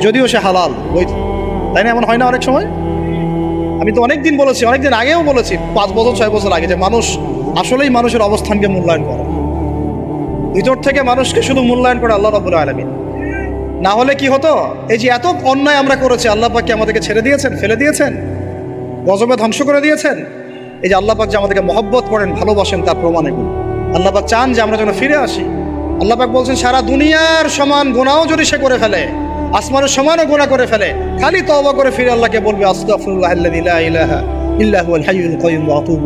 যদিও সে হালাল, বৈধ। তাই না, এমন হয় না অনেক সময়? আমি তো অনেক দিন বলেছি অনেক দিন আগেও বলেছি, পাঁচ বছর, ছয় বছর আগে, যে মানুষ আসলেই মানুষের অবস্থানকে মূল্যায়ন করে। ভিতর থেকে মানুষকে শুধু মূল্যায়ন করে আল্লাহ রবুল আলমিন। না হলে কি হতো? এই যে এত অন্যায় আমরা করেছি, আল্লাহ পাক কি আমাদেরকে ছেড়ে দিয়েছেন, ফেলে দিয়েছেন? গজবে ধ্বংস করে দিয়েছেন? এই যে আল্লাহ পাক যে আমাদেরকে মহব্বত করেন, ভালোবাসেন, তার প্রমাণ এগুলো আল্লাহ পাক চান যে আমরা যেন ফিরে আসি। আল্লাহ পাক বলছেন, সারা দুনিয়ার সমান গুণাও যদি সে করে ফেলে আসমানের সমানও গোনা করে ফেলে। খালি তওবা করে ফিরে আল্লাহকে বলবে লা ইলাহা ইল্লা হাইয়ুল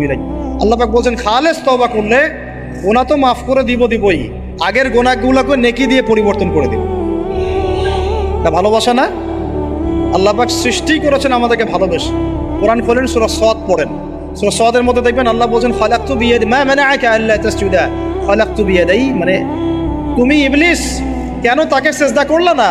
ইলাইহি। আল্লাহ খালেস করলে গুনাহ তো মাফ করে দিব দিবই। আগের গুনাহগুলোকে নেকি দিয়ে পরিবর্তন করে দিব। তা ভালোবাসা না? আল্লাহ পাক সৃষ্টি করেছেন আমাদেরকে ভালোবেসে। কোরআন খোলেন, সুরা সদ পড়েন। সুরা সদের মধ্যে দেখবেন আল্লাহ বলছেন, ফালাক্তু বিয়ে মা মানে আকে আল্লাহ তাসজুদা। ফালাক্তু বিয়ে দেই মানে তুমি ইবলিস, কেন তাকে সেজদা করলা না?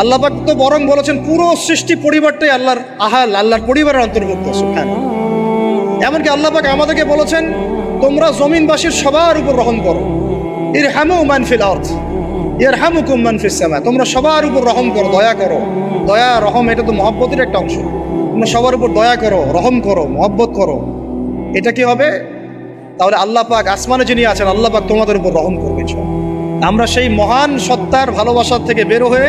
আল্লাহ পাক তো বরং বলেছেন, পুরো সৃষ্টি পরিবারটাই আল্লাহর আহাল, আল্লাহর পরিবারের অন্তর্ভুক্ত সুখান এমনকি আল্লাহ পাক আমাদেরকে বলেছেন, তোমরা জমিনবাসীর সবার উপর রহম করো। এর হ্যামু মানফিল অর্থ এর হ্যামু কুম মানফিস তোমরা সবার উপর রহম করো, দয়া করো। দয়া, রহম এটা তো মহব্বতের একটা অংশ। তোমরা সবার উপর দয়া করো, রহম করো, মহব্বত করো। এটা কি হবে? তাহলে আল্লাহ পাক আসমানে যিনি আছেন, আল্লাহ পাক তোমাদের উপর রহম করবে আমরা সেই মহান সত্তার ভালোবাসার থেকে বের হয়ে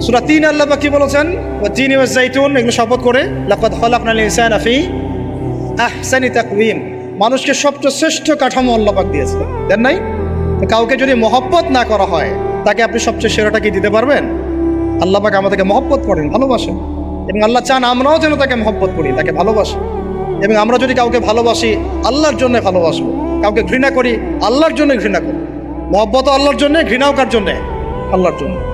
সুরা তিন আল্লাহ কি বলেছেন? ও তিন জাইতুন এগুলো শপথ করে, লাকাদ খলাকনাল ইনসানা ফি আহসানি তাকওয়িম। মানুষকে সবচেয়ে শ্রেষ্ঠ কাঠামো আল্লাহ পাক দিয়েছে। দেন নাই? কাউকে যদি মহব্বত না করা হয়, তাকে আপনি সবচেয়ে সেরাটা কি দিতে পারবেন? আল্লাহ পাক আমাদেরকে মহব্বত করেন, ভালোবাসেন। এবং আল্লাহ চান আমরাও যেন তাকে মহব্বত করি, তাকে ভালোবাসি। এবং আমরা যদি কাউকে ভালোবাসি, আল্লাহর জন্য ভালোবাসবো। কাউকে ঘৃণা করি, আল্লাহর জন্য ঘৃণা করি। মহব্বত আল্লাহর জন্য, ঘৃণাও কার জন্যে? আল্লাহর জন্য।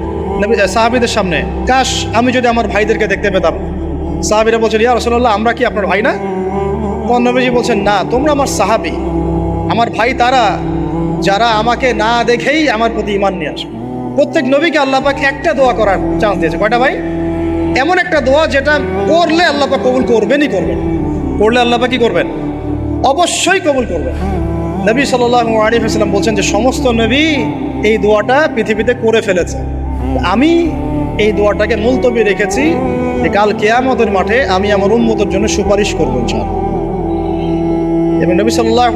নবী সাহাবিদের সামনে, কাশ, আমি যদি আমার ভাইদেরকে দেখতে পেতাম। সাহাবিরা বলছেন ইয়া রসল্লাহ আমরা কি আপনার ভাই না? তখন নবীজি বলছেন, না, তোমরা আমার সাহাবি। আমার ভাই তারা, যারা আমাকে না দেখেই আমার প্রতি ইমান নিয়ে আসবে। প্রত্যেক নবীকে আল্লাহ পাক একটা দোয়া করার চান্স দিয়েছে। কয়টা ভাই? এমন একটা দোয়া যেটা করলে আল্লাহ পাক কবুল করবেনই করবেন। করলে আল্লাহ পাক কি করবেন? অবশ্যই কবুল করবেন। নবী সাল্লাহ আলী হাসলাম বলছেন যে, সমস্ত নবী এই দোয়াটা পৃথিবীতে করে ফেলেছে। আমি এই দোয়াটাকে মুলতবি রেখেছি যে কাল কেয়ামতের মাঠে আমি আমার উন্মতের জন্য সুপারিশ করব এবং নবী সাল্লাহ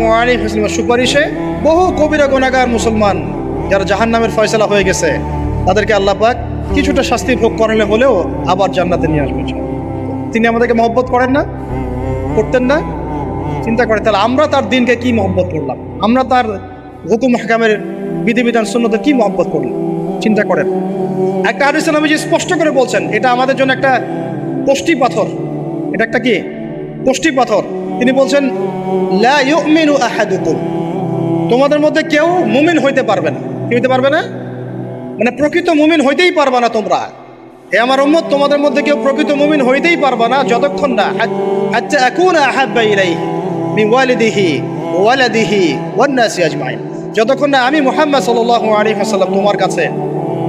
সুপারিশে বহু কবিরা গুণাগার মুসলমান যারা জাহান নামের ফয়সলা হয়ে গেছে, তাদেরকে আল্লাহ পাক কিছুটা শাস্তি ভোগ করালে হলেও আবার জান্নাতে নিয়ে আসবেন তিনি আমাদেরকে মহব্বত করেন না, করতেন না। চিন্তা করে তাহলে আমরা তার দিনকে কি মহব্বত করলাম? আমরা তার হুকুম হাকামের বিধিবিধান শূন্যতে কি মহব্বত করলাম? চিন্তা করেন। একটা হাদিস নবীজি স্পষ্ট করে বলছেন, এটা আমাদের জন্য একটা কষ্টি পাথর। এটা একটা কি? কষ্টি পাথর। তিনি বলছেন, লা তোমাদের মধ্যে কেউ মুমিন হইতে পারবে না। কি হইতে পারবে না? মানে প্রকৃত মুমিন হইতেই পারবে না তোমরা। হে আমার উম্মত, তোমাদের মধ্যে কেউ প্রকৃত মুমিন হইতেই পারবে না, যতক্ষণ না আচ্ছা এখন আহাব্বা ইলাইহি, মিন ওয়ালিদিহি যতক্ষণ না আমি মুহাম্মদ সাল্লাল্লাহু আলাইহি ওয়াসাল্লাম তোমার কাছে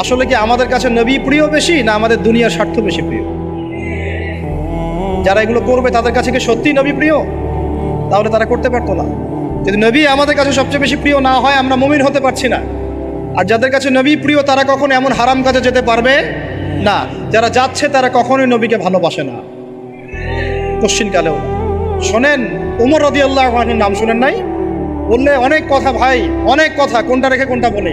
আসলে কি আমাদের কাছে নবী প্রিয় বেশি না আমাদের দুনিয়ার স্বার্থ বেশি প্রিয়? যারা এগুলো করবে, তাদের কাছে কি সত্যিই নবী প্রিয়? তাহলে তারা করতে পারতো না। যদি নবী আমাদের কাছে সবচেয়ে বেশি প্রিয় না হয়, আমরা মুমিন হতে পারছি না। আর যাদের কাছে নবী প্রিয়, তারা কখনো এমন হারাম কাজে যেতে পারবে না। যারা যাচ্ছে, তারা কখনোই নবীকে ভালোবাসে না। কোশ্চিনকালেও শোনেন, উমর রদি আল্লাহ নাম শুনেন নাই? বললে অনেক কথা ভাই, অনেক কথা। কোনটা রেখে কোনটা বলে?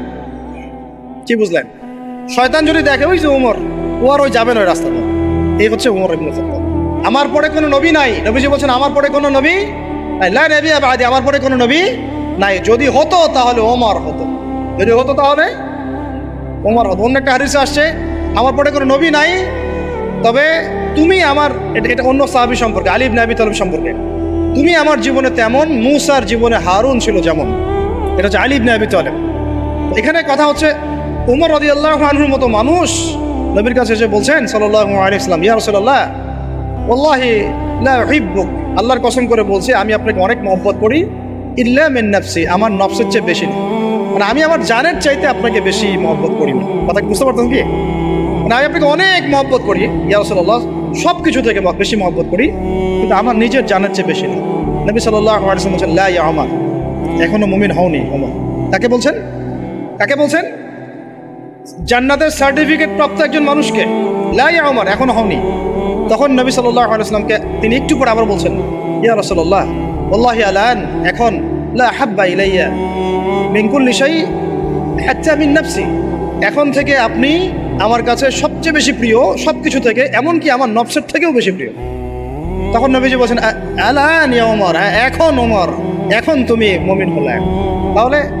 কি বুঝলেন? শয়তান যদি দেখে, ওই যে উমর, ও আর ওই যাবে না ওই রাস্তাতে এই হচ্ছে উমর ইবনে খাত্তাব। আমার পরে কোনো নবী নাই। নবীজি বলছেন, আমার পরে কোনো নবী লা নবী আবাদি, আমার পরে কোনো নবী নাই। যদি হতো, তাহলে ওমর হতো। যদি হতো, তাহলে ওমর হতো। অন্য একটা হাদিসে আসছে, আমার পরে কোনো নবী নাই, তবে তুমি আমার এটা এটা অন্য সাহাবি সম্পর্কে আলিব নাবি তলব সম্পর্কে। তুমি আমার জীবনে তেমন, মুসার জীবনে হারুন ছিল যেমন। এটা হচ্ছে আলিব নাবি তলেব। এখানে কথা হচ্ছে উমর রদি আল্লাহ আনহুর মতো মানুষ নবীর কাছে এসে বলছেন সাল্লাহ আলিয়াল্লাম ইয়া রসল্লাহ ওল্লাহি আল্লাহর কসম করে বলছে, আমি আপনাকে অনেক মহব্বত করি, ইল্লা মিন নাফসি, আমার নফসের চেয়ে বেশি না। মানে আমি আমার জানের চাইতে আপনাকে বেশি মহব্বত করি না। কথা বুঝতে পারতাম কি? মানে আমি আপনাকে অনেক মহব্বত করি, ইয়া রসল্লাহ সব কিছু থেকে বেশি মহব্বত করি, কিন্তু আমার নিজের জানের চেয়ে বেশি না। নবী সাল্লাহ আলিয়াল্লাম বলছেন, লা ইয়া আমার এখনও মুমিন হওনি অমর কাকে বলছেন? কাকে বলছেন? জান্নাতের সার্টিফিকেট প্রাপ্ত একজন মানুষকে লাই আমার এখনও হওনি। তখন নবী সাল্লাহ আলাইসলামকে তিনি একটু পরে আবার বলছেন, ইয়া রসল্লাহ আল্লাহ আলান, এখন লা হাব্বা ইলাইয়া মিঙ্কুল নিশাই হাচ্চা মিন এখন থেকে আপনি আমার কাছে সবচেয়ে বেশি প্রিয় সব কিছু থেকে, এমনকি আমার নফসের থেকেও বেশি প্রিয়। তখন নবীজি বলছেন, "আ- আলান ইয়া ওমর হ্যাঁ এখন ওমর এখন তুমি মমিন হলে। তাহলে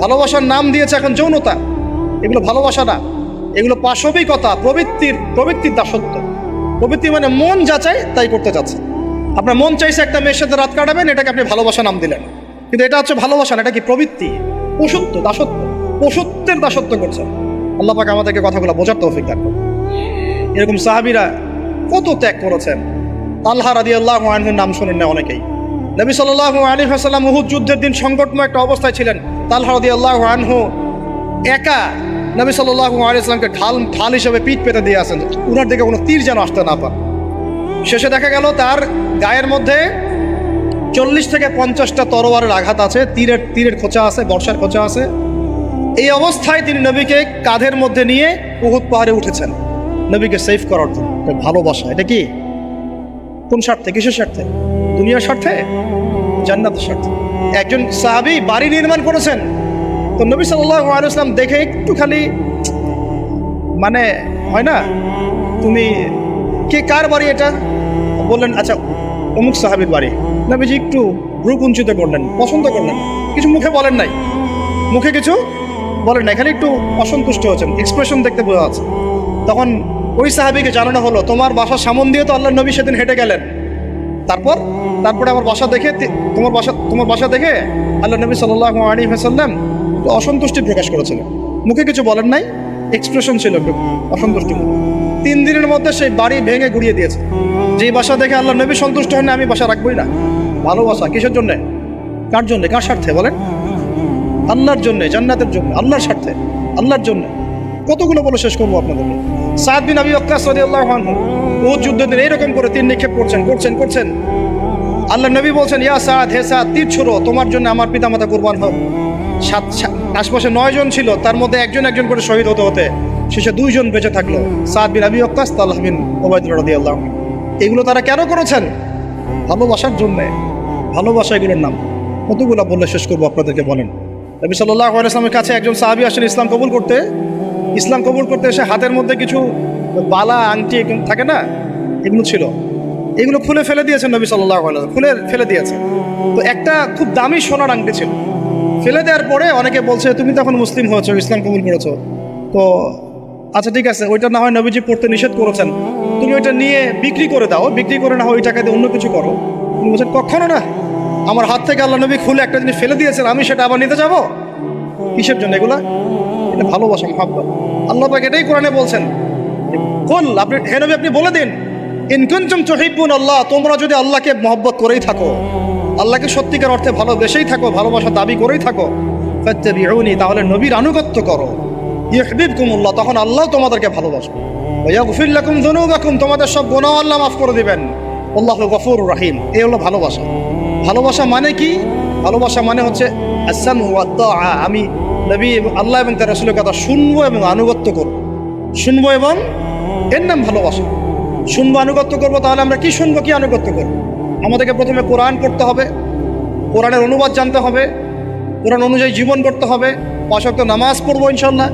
ভালোবাসার নাম দিয়েছে এখন যৌনতা। এগুলো ভালোবাসা না। এগুলো পাশবিকতা, প্রবৃত্তির প্রবৃত্তির দাসত্ব। প্রবৃত্তি মানে মন যা চায় তাই করতে চাচ্ছে আপনার মন চাইছে একটা মেয়ের সাথে রাত কাটাবেন, এটাকে আপনি ভালোবাসা নাম দিলেন। কিন্তু এটা হচ্ছে ভালোবাসা না, এটা কি প্রবৃত্তি? পশুত্ব, দাসত্ব। পশুত্বের দাসত্ব করছে আল্লাহ পাক আমাদেরকে কথাগুলো বোঝার তৌফিক দান এরকম সাহাবিরা কত ত্যাগ করেছেন। আল্লাহ রাদি আল্লাহ আনহুর নাম শোনেন না অনেকেই। নবী সাল্লাহ আলী হাসাল্লাম উহুদ যুদ্ধের দিন সংকটময় একটা অবস্থায় ছিলেন। তাল্লাহ রাদি আল্লাহ আনহু একা নবী সাল্লাহ আলী ইসলামকে ঢাল ঢাল হিসেবে পিঠ পেতে দিয়ে আসেন। উনার দিকে কোনো তীর যেন আসতে না পান শেষে দেখা গেল তার গায়ের মধ্যে চল্লিশ থেকে পঞ্চাশটা তরোয়ারের আঘাত আছে। তীরের তীরের খোঁচা আছে, বর্ষার খোঁচা আছে। এই অবস্থায় তিনি নবীকে কাঁধের মধ্যে নিয়ে উহুদ পাহাড়ে উঠেছেন। নবীকে সেভ করার জন্য। ভালোবাসা, এটা কি? কোন স্বার্থে? কিসের স্বার্থে? দুনিয়ার স্বার্থে, জান্নাতের স্বার্থে। একজন সাহাবি বাড়ি নির্মাণ করেছেন, তো নবী আলাইসলাম দেখে একটু খালি মানে হয় না? তুমি কে, কার বাড়ি এটা? বললেন আচ্ছা অমুক সাহাবির বাড়ি। নবীজি একটু রূপ উঞ্চিত করলেন, পছন্দ করলেন। কিছু মুখে বলেন নাই। মুখে কিছু বলেন না এখানে একটু অসন্তুষ্ট হচ্ছেন এক্সপ্রেশন দেখতে বোঝা যাচ্ছে। তখন ওই সাহাবিকে জানানো হলো, তোমার বাসার সামন দিয়ে তো আল্লাহ নবী সেদিন হেঁটে গেলেন। তারপর? তারপরে আমার বাসা দেখে তোমার বাসা তোমার বাসা দেখে আল্লাহ নবী সাল্লাহ আলী হাসাল্লাম অসন্তুষ্টি প্রকাশ করেছিলেন। মুখে কিছু বলেন নাই এক্সপ্রেশন ছিল অসন্তুষ্টি তিন দিনের মধ্যে সেই বাড়ি ভেঙে গুড়িয়ে দিয়েছে। যেই বাসা দেখে আল্লাহ নবী সন্তুষ্ট হন, আমি বাসা রাখবোই না। ভালোবাসা কিসের জন্যে? কার জন্যে? কার স্বার্থে বলেন? আল্লাহর জন্য, জান্নাতের জন্য, আল্লাহর স্বার্থে, আল্লাহর জন্য। কতগুলো বলে শেষ করব আপনাদেরকে? সাদ বিন আবি অক্কাস রাদিয়াল্লাহু আনহু ও এইরকম করে তীর নিক্ষেপ করছেন করছেন করছেন। আল্লাহ নবী বলছেন, ইয়া সাদ, হে সাদ, তীর ছোড়ো, তোমার জন্য আমার পিতামাতা কুরবান হোক। সাত, সাত- আশপাশে নয় জন ছিল, তার মধ্যে একজন একজন করে শহীদ হতে হতে শেষে দুইজন বেঁচে থাকল। সাদ বিন আবি অক্কাস তাল্লাহ বিন ওবায়দুল্লাহ রাদিয়াল্লাহু আল্লাহ এগুলো তারা কেন করেছেন? ভালোবাসার জন্যে। ভালোবাসা এগুলোর নাম। কতগুলো বললে শেষ করব আপনাদেরকে বলেন। নবী সাল্লাহ আলাইসলামের কাছে একজন সাহাবি আসেন ইসলাম কবুল করতে। ইসলাম কবুল করতে এসে হাতের মধ্যে কিছু বালা, আংটি থাকে না, এগুলো ছিল। এগুলো খুলে ফেলে দিয়েছেন নবী সাল্লাহ খুলে ফেলে দিয়েছে। তো একটা খুব দামি সোনার আংটি ছিল। ফেলে দেওয়ার পরে অনেকে বলছে, তুমি তো এখন মুসলিম হয়েছো, ইসলাম কবুল করেছ। তো আচ্ছা ঠিক আছে, ওইটা না হয় নবীজি পড়তে নিষেধ করেছেন। তুমি ওইটা নিয়ে বিক্রি করে দাও। বিক্রি করে না হয় ওই টাকা দিয়ে অন্য কিছু করো। তুমি বলছেন, কখনো না। আমার হাত থেকে আল্লাহ নবী খুলে একটা জিনিস ফেলে দিয়েছেন, আমি সেটা আবার নিতে যাব? কিসের জন্য এগুলা? এটা ভালোবাসা, মহাব্বত। আল্লাহ পাক এটাই কোরআনে বলছেন কুল, আপনি, হে নবী, আপনি বলে দিন ইনকুনতুম তুহিব্বুন আল্লাহ তোমরা যদি আল্লাহকে মহব্বত করেই থাকো, আল্লাহকে সত্যিকার অর্থে ভালোবেসেই থাকো, ভালোবাসা দাবি করেই থাকো, ফাত্তাবিউনি তাহলে নবীর আনুগত্য করো। ইউহিব্বুকুমুল্লাহ তখন আল্লাহ তোমাদেরকে ভালোবাসবে। ওয়া ইয়াগফির লাকুম যুনুবাকুম তোমাদের সব গুনাহ আল্লাহ মাফ করে দিবেন। আল্লাহু গফুরুর রহিম এই হলো ভালোবাসা। ভালোবাসা মানে কি? ভালোবাসা মানে হচ্ছে আমি নবী আল্লাহ এবং তার রসুলের কথা শুনব এবং আনুগত্য করব। শুনব এবং এর নাম ভালোবাসা। শুনব, আনুগত্য করব, তাহলে আমরা কি শুনব, কি আনুগত্য করব? আমাদেরকে প্রথমে কোরআন পড়তে হবে, কোরআনের অনুবাদ জানতে হবে, কোরআন অনুযায়ী জীবন করতে হবে পাঁচক্ত নামাজ পড়ব ইনশাল্লাহ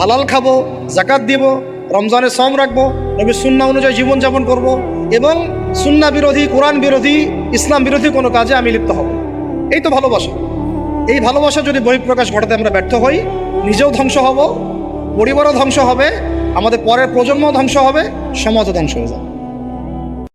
হালাল খাব জাকাত দিব, রমজানের সম রাখব, নবীর সুন্না অনুযায়ী জীবনযাপন করব এবং সুন্না বিরোধী, কোরআন বিরোধী, ইসলাম বিরোধী কোনো কাজে আমি লিপ্ত হব এই তো ভালোবাসা। এই ভালোবাসা যদি বহিঃপ্রকাশ ঘটাতে আমরা ব্যর্থ হই, নিজেও ধ্বংস হব, পরিবারও ধ্বংস হবে, আমাদের পরের প্রজন্মও ধ্বংস হবে, সমাজও ধ্বংস হয়ে যাবে।